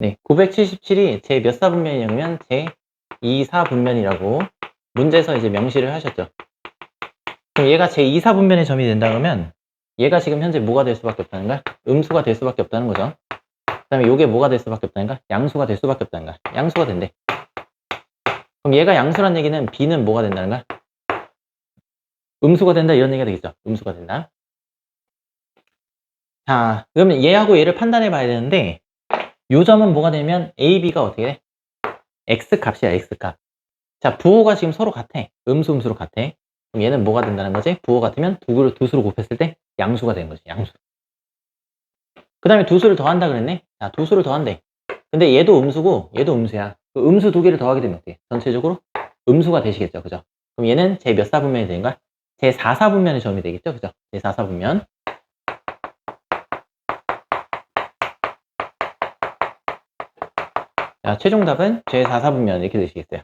네, 977이 제 몇 사분면이냐면 제 2사분면이라고 문제에서 이제 명시를 하셨죠. 그럼 얘가 제 2사분면의 점이 된다 그러면 얘가 지금 현재 뭐가 될 수밖에 없다는 거야? 음수가 될 수밖에 없다는 거죠. 그 다음에 요게 뭐가 될 수밖에 없다는 거야? 양수가 될 수밖에 없다는 거야. 양수가 된대. 그럼 얘가 양수란 얘기는 b는 뭐가 된다는 거야? 음수가 된다 이런 얘기가 되겠죠. 음수가 된다. 자, 그러면 얘하고 얘를 판단해 봐야 되는데 요 점은 뭐가 되면 a, b가 어떻게 돼? x 값이야, x 값. 자, 부호가 지금 서로 같아. 음수, 음수로 같아. 그럼 얘는 뭐가 된다는 거지? 부호 같으면 두, 두 수로 곱했을 때 양수가 되는 거지, 양수. 그 다음에 두 수를 더한다 그랬네? 자, 두 수를 더한대. 근데 얘도 음수고, 얘도 음수야. 그 음수 두 개를 더하게 되면 어떻게? 전체적으로 음수가 되시겠죠, 그죠? 그럼 얘는 제 몇 사분면이 되는 거야? 제 4사분면의 점이 되겠죠, 그죠? 제 4사분면. 자, 최종 답은 제 4사분면 이렇게 되시겠어요.